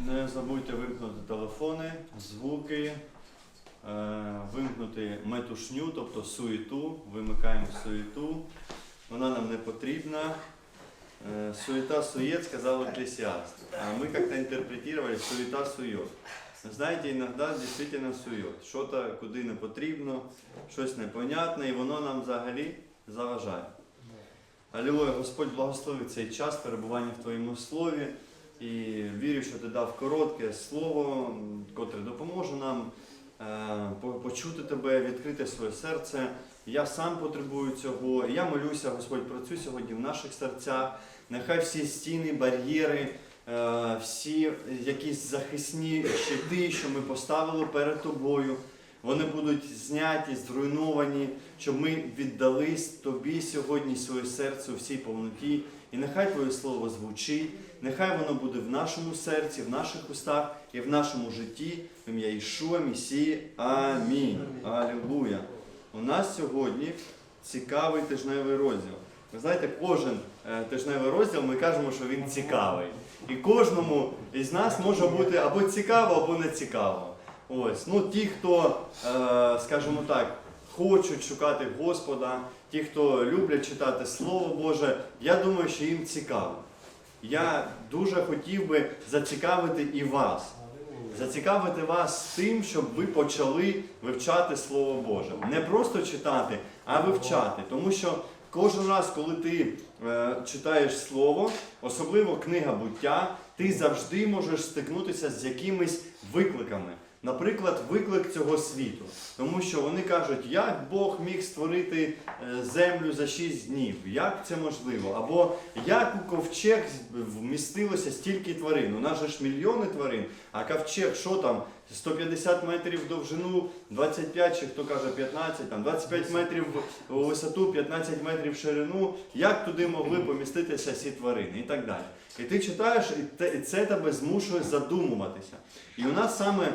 Не забудьте вимкнути телефони, звуки, е, вимкнути метушню, тобто суєту. Вимикаємо суєту. Вона нам не потрібна. Э, Суета сует, сказал Экклесиаст. А мы как-то интерпретировали суета сует. Знаєте, іноді дійсно сует. Що-то куди не потрібно, щось непонятне, і воно нам взагалі заважає. Алілуя, Господь благословить цей час перебування в Твоєму слові. І вірю, що ти дав коротке слово, котре допоможе нам е, почути тебе, відкрити своє серце. Я сам потребую цього. Я молюся, Господь, працюй сьогодні в наших серцях. Нехай всі стіни, бар'єри, е, всі якісь захисні щити, що ми поставили перед тобою, вони будуть зняті, зруйновані, щоб ми віддались тобі сьогодні своє серце у всій повноті. І нехай Твоє слово звучить, нехай воно буде в нашому серці, в наших устах і в нашому житті. В ім'я Ішуа, Месії. Амінь. Алілуя. У нас сьогодні цікавий тижневий розділ. Ви знаєте, кожен е, тижневий розділ ми кажемо, що він цікавий. І кожному із нас може бути або цікаво, або не цікаво. Ось, ну ті, хто, е, скажімо так, хочуть шукати Господа, ті, хто люблять читати Слово Боже, я думаю, що їм цікаво. Я дуже хотів би зацікавити і вас. Зацікавити вас тим, щоб ви почали вивчати Слово Боже. Не просто читати, а вивчати. Тому що кожен раз, коли ти е, читаєш Слово, особливо книга буття, ти завжди можеш стикнутися з якимись викликами. Наприклад, виклик цього світу. Тому що вони кажуть, як Бог міг створити е, землю за 6 днів, як це можливо? Або як у ковчег вмістилося стільки тварин? У нас же ж мільйони тварин, а ковчег, що там? 150 метрів в довжину, 25 чи хто каже 15, там 25 метрів у висоту, 15 метрів в ширину. Як туди могли поміститися всі тварини і так далі. І ти читаєш, і це тебе змушує задумуватися. І у нас саме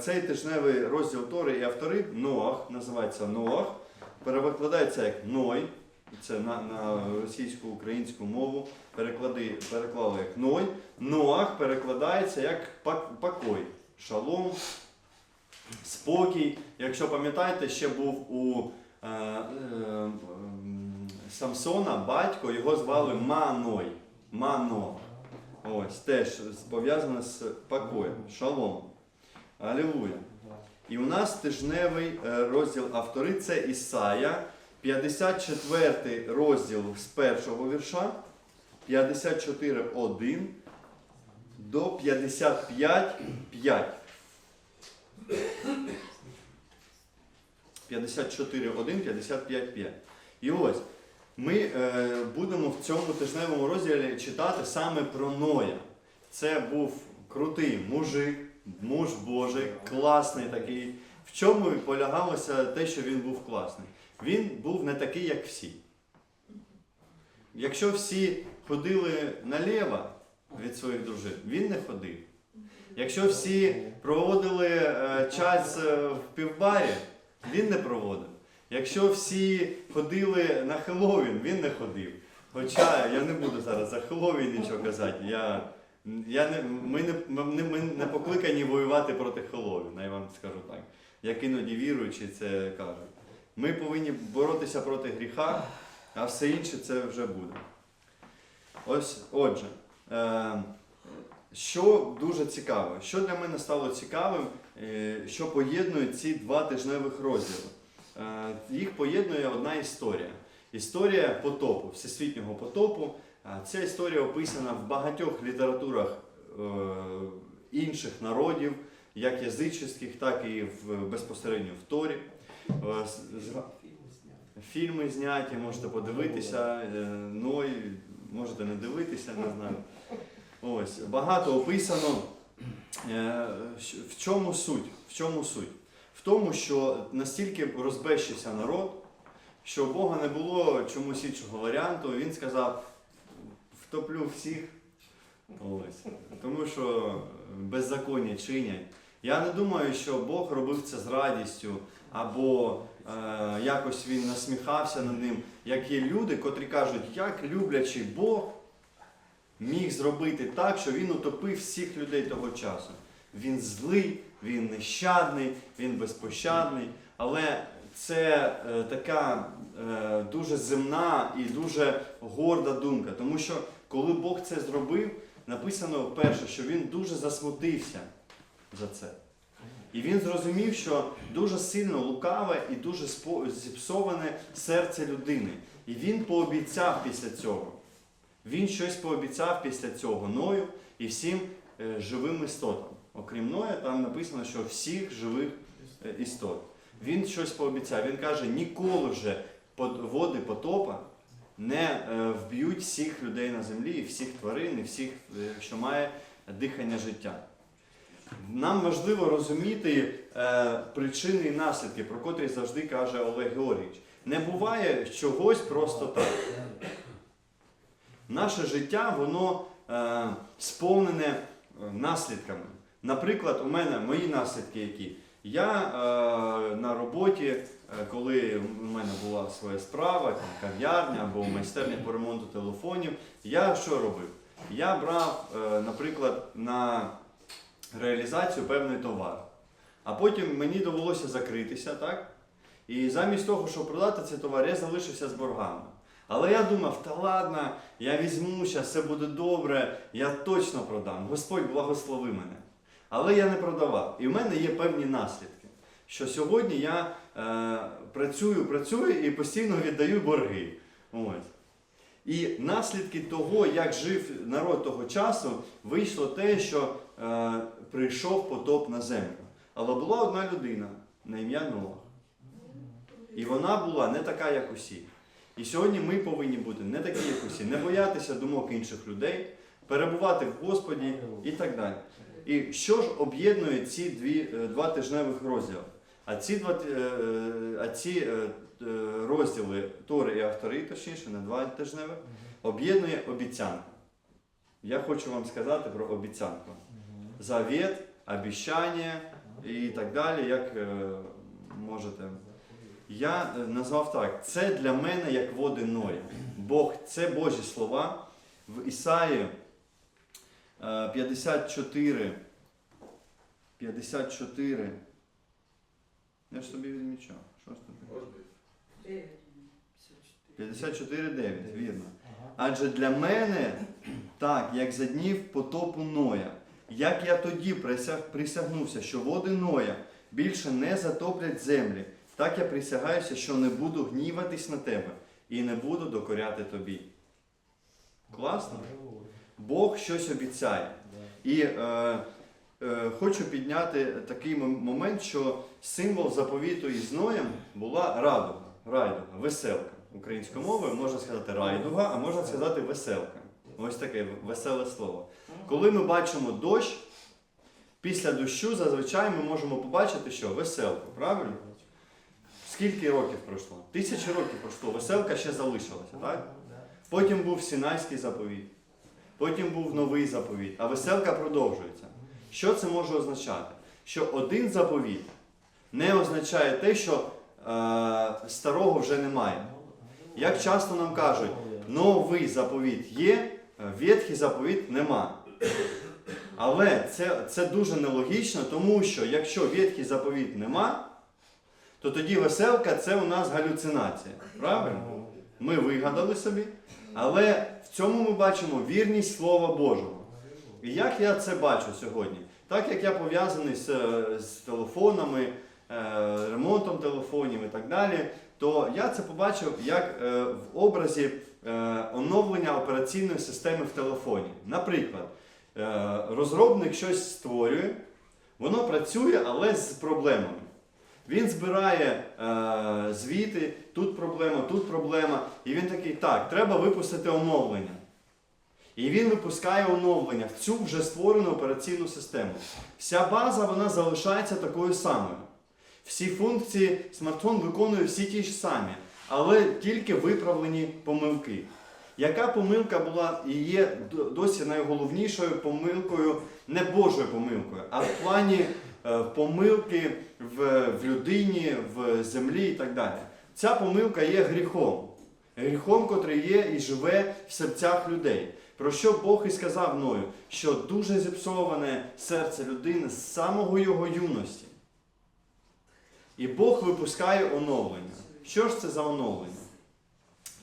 цей тижневий розділ Тори і автори Ноах, називається Ноах, перекладається як Ной. Це на, на російську українську мову переклади, переклали як Ной. Ноах перекладається як пак- покой, шалом, спокій. Якщо пам'ятаєте, ще був у е, е, Самсона батько, його звали Маной. Мано. Ось теж пов'язане з покоєм, шалом. Алілуя. І у нас тижневий е, розділ автори це Ісая, 54 розділ з першого вірша, 54.1 до 55.5. 54.1, 55.5. І ось ми е, будемо в цьому тижневому розділі читати саме про Ноя. Це був крутий мужик, муж Божий, класний такий. В чому полягалося те, що він був класний? Він був не такий, як всі. Якщо всі ходили наліво від своїх дружин, він не ходив. Якщо всі проводили е, час е, в півбарі, він не проводив. Якщо всі ходили на Хеллоуін, він не ходив. Хоча я не буду зараз за Хеллоуін нічого казати. Я, я не, ми, не, ми, ми не покликані воювати проти Хеллоуіна, я вам скажу так. Як іноді віруючі це кажуть. Ми повинні боротися проти гріха, а все інше це вже буде. Ось, отже, е, що дуже цікаво, що для мене стало цікавим, е, що поєднує ці два тижневих розділи. Е, Їх поєднує одна історія. Історія потопу, всесвітнього потопу. Ця історія описана в багатьох літературах е, інших народів, як язичних, так і в, безпосередньо в Торі. Е, Фільми зняті, можете подивитися, е, Ной, можете не дивитися, не знаю. Ось, багато описано. В чому суть? В чому суть? В тому, що настільки розбещився народ, що у Бога не було чомусь іншого варіанту. Він сказав: втоплю всіх. Ось. Тому що беззаконня чинять. Я не думаю, що Бог робив це з радістю, або е, якось він насміхався над ним. Як є люди, котрі кажуть, як люблячий Бог міг зробити так, що він утопив всіх людей того часу. Він злий, він нещадний, він безпощадний, але це е, така е, дуже земна і дуже горда думка. Тому що коли Бог це зробив, написано перше, що він дуже засмутився за це. І він зрозумів, що дуже сильно лукаве і дуже зіпсоване серце людини. І він пообіцяв після цього. Він щось пообіцяв після цього Ною і всім е, живим істотам. Окрім Ноя, там написано, що всіх живих е, істот. Він щось пообіцяв. Він каже, ніколи вже води потопа не е, вб'ють всіх людей на землі, і всіх тварин, і всіх, е, що має дихання життя. Нам важливо розуміти е, причини і наслідки, про котрі завжди каже Олег Георгійович. Не буває чогось просто так. Наше життя, воно е, сповнене е, наслідками. Наприклад, у мене мої наслідки які. Я е, на роботі, коли у мене була своя справа, там, кав'ярня або майстерня по ремонту телефонів, я що робив? Я брав, е, наприклад, на реалізацію певний товар. А потім мені довелося закритися, так? І замість того, щоб продати цей товар, я залишився з боргами. Але я думав, та ладно, я візьму, зараз все буде добре, я точно продам. Господь благослови мене. Але я не продавав. І в мене є певні наслідки. Що сьогодні я е, працюю, працюю і постійно віддаю борги. І наслідки того, як жив народ того часу, вийшло те, що е, прийшов потоп на землю. Але була одна людина на ім'я Ноах. І вона була не така, як усі. І сьогодні ми повинні бути не такі, як усі, не боятися думок інших людей, перебувати в Господі і так далі. І що ж об'єднує ці дві, е, два тижневих розділи? А ці, два, е, е, а ці е, розділи Тори і автори, точніше, не два тижневих, об'єднує обіцянка. Я хочу вам сказати про обіцянку. Завет, обіцяння і так далі, як можете. Я назвав так: це для мене як води Ноя. Бог, це Божі слова в Ісаї е, 54. 54. Я ж собі відмічав. Що ж тут? 54.9, вірно. Адже для мене так, як за днів потопу Ноя, як я тоді присяг, присягнувся, що води Ноя більше не затоплять землі, так я присягаюся, що не буду гніватись на тебе і не буду докоряти тобі. Класно? Бог щось обіцяє. І е, хочу підняти такий момент, що символ заповіту із Ноєм була радуга, райдуга, веселка. Українською мовою можна сказати райдуга, а можна сказати веселка. Ось таке веселе слово. Коли ми бачимо дощ, після дощу зазвичай ми можемо побачити, що веселку, правильно? Скільки років пройшло? Тисячі років пройшло, веселка ще залишилася, так? Потім був Сінайський заповіт, потім був новий заповіт, а веселка продовжується. Що це може означати? Що один заповіт не означає те, що е, старого вже немає. Як часто нам кажуть, новий заповіт є, ветхий заповіт нема. Але це, це дуже нелогічно, тому що якщо ветхий заповіт нема, то тоді веселка це у нас галюцинація. Правильно? Ми вигадали собі, але в цьому ми бачимо вірність Слова Божого. І як я це бачу сьогодні? Так як я пов'язаний з, з телефонами, е, ремонтом телефонів і так далі, то я це побачив як е, в образі е, оновлення операційної системи в телефоні. Наприклад, розробник щось створює, воно працює, але з проблемами. Він збирає е, звіти, тут проблема, тут проблема. І він такий, так, треба випустити оновлення. І він випускає оновлення в цю вже створену операційну систему. Вся база вона залишається такою самою. Всі функції смартфон виконує всі ті ж самі, але тільки виправлені помилки. Яка помилка була і є досі найголовнішою помилкою, не Божою помилкою, а в плані е, помилки в, в людині, в землі і так далі. Ця помилка є гріхом. Гріхом, котрий є і живе в серцях людей. Про що Бог і сказав мною, що дуже зіпсоване серце людини з самого його юності. І Бог випускає оновлення. Що ж це за оновлення?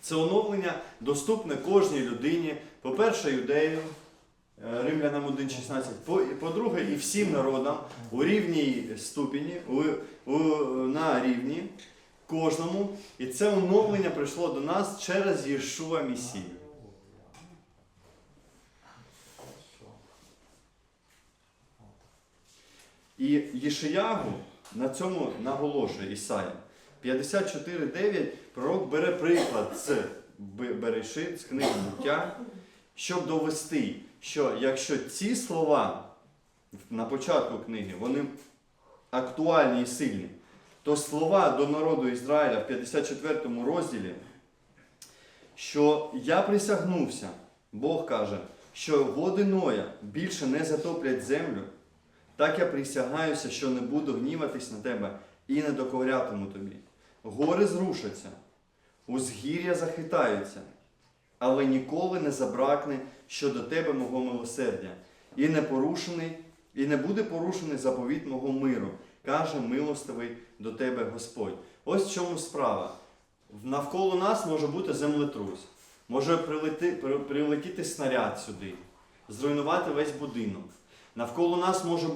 Це оновлення доступне кожній людині, по-перше, юдею, е, Римлянам 1.16, по- по-друге, і всім народам у рівній ступені, у, у, на рівні кожному. І це оновлення прийшло до нас через Єшуа Месію. І Єшиягу на цьому наголошує Ісая. 54.9 пророк бере приклад з Берешит, з книги буття, щоб довести, що якщо ці слова на початку книги, вони актуальні і сильні, то слова до народу Ізраїля в 54 розділі, що я присягнувся, Бог каже, що води Ноя більше не затоплять землю, так я присягаюся, що не буду гніватись на тебе і не докорятиму тобі. Гори зрушаться, узгір'я захитаються, але ніколи не забракне щодо тебе мого милосердя, і не порушений, і не буде порушений заповіт мого миру, каже милостивий до тебе Господь. Ось в чому справа. Навколо нас може бути землетрус, може прилети, прилетіти снаряд сюди, зруйнувати весь будинок. Навколо нас може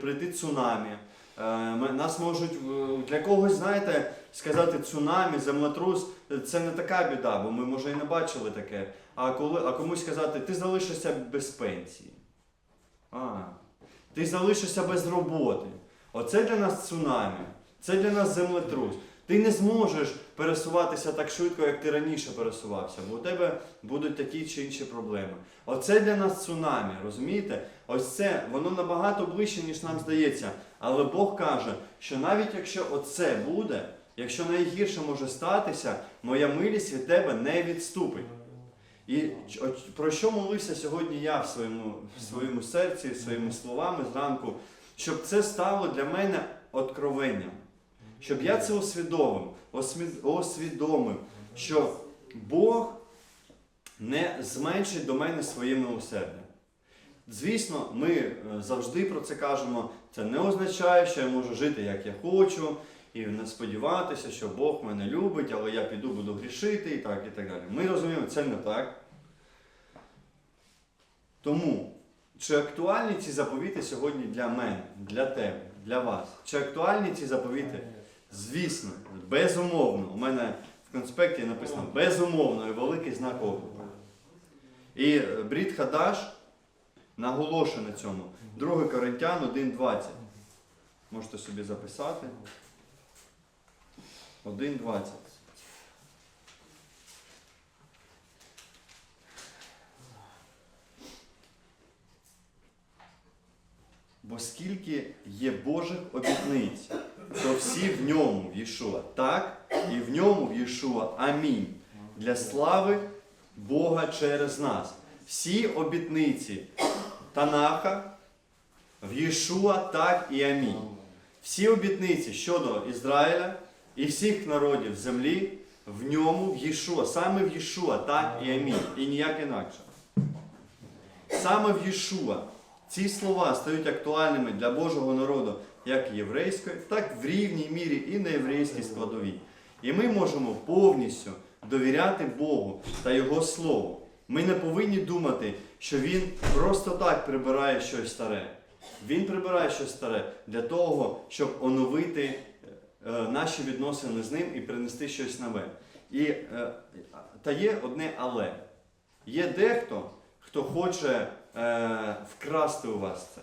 прийти цунамі. Е, Нас можуть е, для когось, знаєте, сказати цунамі, землетрус е, це не така біда, бо ми може і не бачили таке. А коли а комусь сказати, ти залишишся без пенсії. А, ти залишишся без роботи. Оце для нас цунамі, це для нас землетрус. Ти не зможеш пересуватися так швидко, як ти раніше пересувався, бо у тебе будуть такі чи інші проблеми. Оце для нас цунамі, розумієте? Ось це, воно набагато ближче, ніж нам здається. Але Бог каже, що навіть якщо оце буде, якщо найгірше може статися, моя милість від тебе не відступить. І про що молився сьогодні я в своєму, в своєму серці, своїми словами зранку, щоб це стало для мене откровенням. Щоб я це усвідомив, освідомив, що Бог не зменшить до мене своє милосердя. Звісно, ми е, завжди про це кажемо. Це не означає, що я можу жити як я хочу, і не сподіватися, що Бог мене любить, але я піду буду грішити і так, і так далі. Ми розуміємо, це не так. Тому, чи актуальні ці заповіти сьогодні для мене, для тебе, для вас? Чи актуальні ці заповіти? Звісно, безумовно. У мене в конспекті написано безумовно і великий знак оклику. І е, Брід Хадаш наголошує на цьому. 2 Коринтян 1.20. Можете собі записати. 1.20. Бо скільки є Божих обітниць, то всі в ньому в Єшуа. Так, і в ньому в Єшуа. Амінь. Для слави Бога через нас. Всі обітниці Танаха в Єшуа так і амінь. Всі обітниці щодо Ізраїля і всіх народів землі в ньому в Єшуа. Саме в Єшуа так і амінь. І ніяк інакше. Саме в Єшуа ці слова стають актуальними для Божого народу як єврейської, так в рівній мірі і неєврейській складовій. І ми можемо повністю довіряти Богу та Його Слову. Ми не повинні думати, що Він просто так прибирає щось старе. Він прибирає щось старе для того, щоб оновити е, наші відносини з ним і принести щось нове. І, е, та є одне але. Є дехто, хто хоче е, вкрасти у вас це.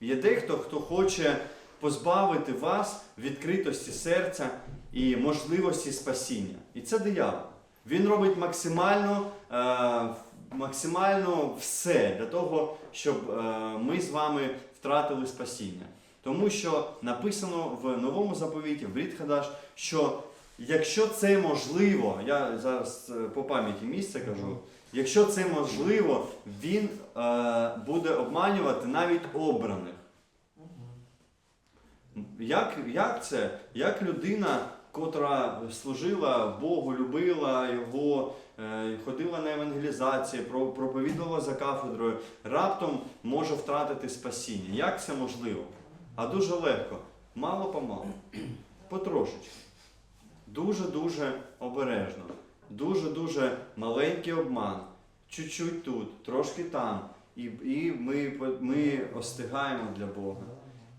Є дехто, хто хоче позбавити вас відкритості серця і можливості спасіння. І це диявол. Він робить максимально, е, максимально все для того, щоб е, ми з вами втратили спасіння. Тому що написано в новому заповіті, в Брід Хадаш, що якщо це можливо, я зараз е, по пам'яті місце кажу, якщо це можливо, він е, буде обманювати навіть обраних. Як, як це? Як людина, котра служила Богу, любила його, е, ходила на евангелізації, про- проповідувала за кафедрою, раптом може втратити спасіння. Як це можливо? А дуже легко. Мало помалу. Потрошечки. Дуже-дуже обережно. Дуже-дуже маленький обман. Чуть-чуть тут, трошки там. І, і ми, ми остигаємо для Бога.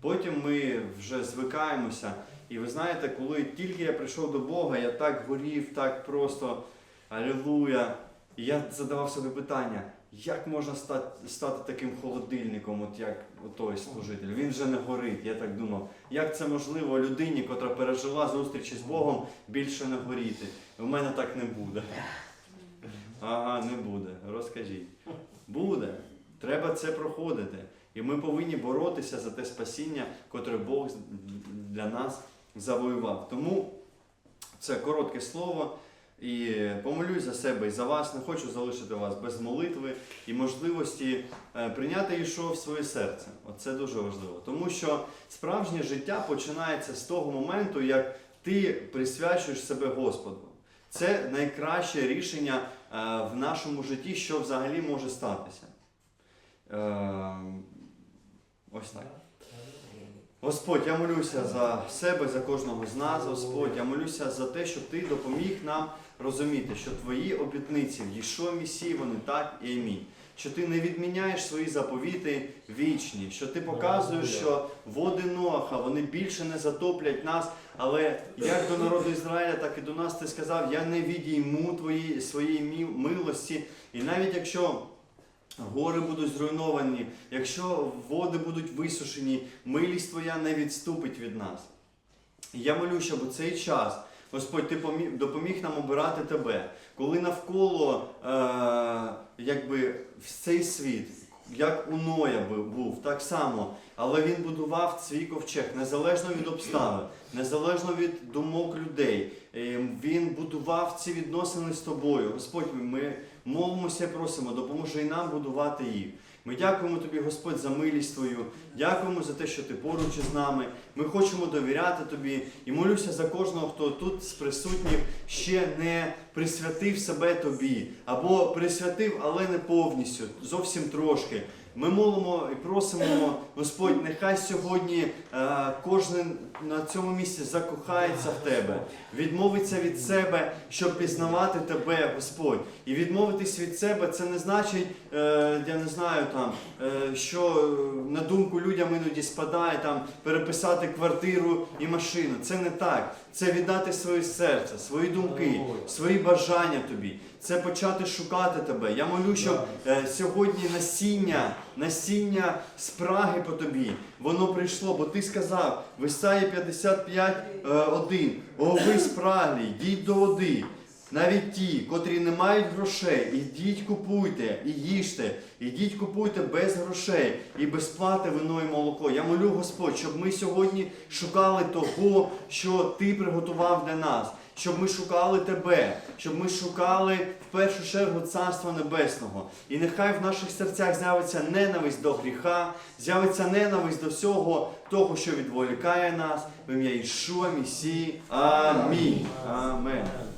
Потім ми вже звикаємося. І ви знаєте, коли тільки я прийшов до Бога, я так горів, так просто алілуя. І я задавав собі питання, як можна стати, стати таким холодильником, от як той служитель. Він вже не горить. Я так думав, як це можливо людині, котра пережила зустрічі з Богом, більше не горіти. У мене так не буде. Ага, не буде. Розкажіть. Буде. Треба це проходити. І ми повинні боротися за те спасіння, котре Бог для нас завоював. Тому це коротке слово. І помолюсь за себе і за вас. Не хочу залишити вас без молитви і можливості е, прийняти Ішов в своє серце. Оце дуже важливо. Тому що справжнє життя починається з того моменту, як ти присвячуєш себе Господу. Це найкраще рішення е, в нашому житті, що взагалі може статися. Е, Ось так. Господь, я молюся за себе, за кожного з нас, Господь. Я молюся за те, щоб Ти допоміг нам розуміти, що Твої обітниці в Єшуа Місії, вони так і амінь. Що ти не відміняєш свої заповіти вічні, що ти показуєш, що води Ноаха вони більше не затоплять нас, але як до народу Ізраїля, так і до нас ти сказав, я не відійму твої своєї милості. І навіть якщо Гори будуть зруйновані, якщо води будуть висушені, милість Твоя не відступить від нас. Я молю, щоб у цей час, Господь, Ти допоміг нам обирати Тебе, коли навколо е, якби, цей світ, як у Ноя бу- був, так само, але він будував свій ковчег незалежно від обставин, незалежно від думок людей. Е, Він будував ці відносини з тобою. Господь, ми молимося просимо, допоможи і нам будувати їх. Ми дякуємо тобі, Господь, за милість Твою. Дякуємо за те, що ти поруч із нами. Ми хочемо довіряти тобі і молюся за кожного, хто тут з присутніх ще не присвятив себе тобі, або присвятив, але не повністю, зовсім трошки. Ми молимо і просимо, Господь, нехай сьогодні е, кожен на цьому місці закохається в тебе, відмовиться від себе, щоб пізнавати тебе, Господь. І відмовитись від себе це не значить, е, я не знаю, там, е, що на думку людям іноді спадає там переписати квартиру і машину. Це не так. Це віддати своє серце, свої думки, свої бажання тобі. Це почати шукати тебе. Я молю, щоб е, сьогодні насіння, насіння спраги по тобі, воно прийшло, бо ти сказав в Ісаї 55, е, 1, О, ви спраглі, йдіть до води. Навіть ті, котрі не мають грошей, ідіть купуйте і їжте, ідіть купуйте без грошей і без плати вино і молоко. Я молю Господь, щоб ми сьогодні шукали того, що Ти приготував для нас, щоб ми шукали Тебе, щоб ми шукали в першу чергу Царства Небесного. І нехай в наших серцях з'явиться ненависть до гріха, з'явиться ненависть до всього того, що відволікає нас в ім'я Ішуа Місії. Амінь. Амен.